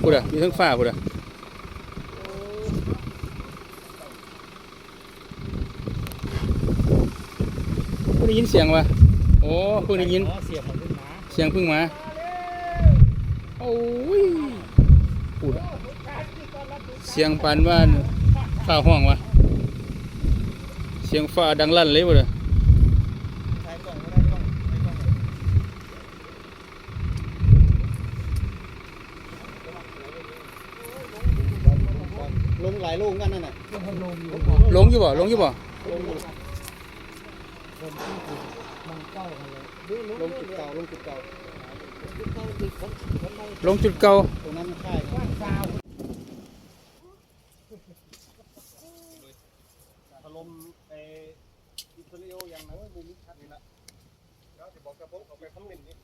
พูดอะอยู่ทั้งฟ้าพูดอะพูดได้ยินเสียงวะโอ้เพิ่งได้ยิน เสียงมันขึ้นมา เสียงเพิ่งมา โอ้ยพูดอะ เสียงปานว่าฟ้าห้องวะเสียงฟ้าดังลั่นเลยบ่เด้อใช้กล่องก็ได้กล่องใช้กล่องลงหลายลูกกันนั่นน่ะลงอยู่บ่ลงอยู่บ่ลงอยู่ลงจุดเก่าลงจุดเก่าลงจุดเก่าตรงนั้นมันค่ายถล่ มไอ้อิสราเอลอย่างนั้นมุมชัดนี่ละแล้วจะบอกกระผมเออกไปคำนึงนี่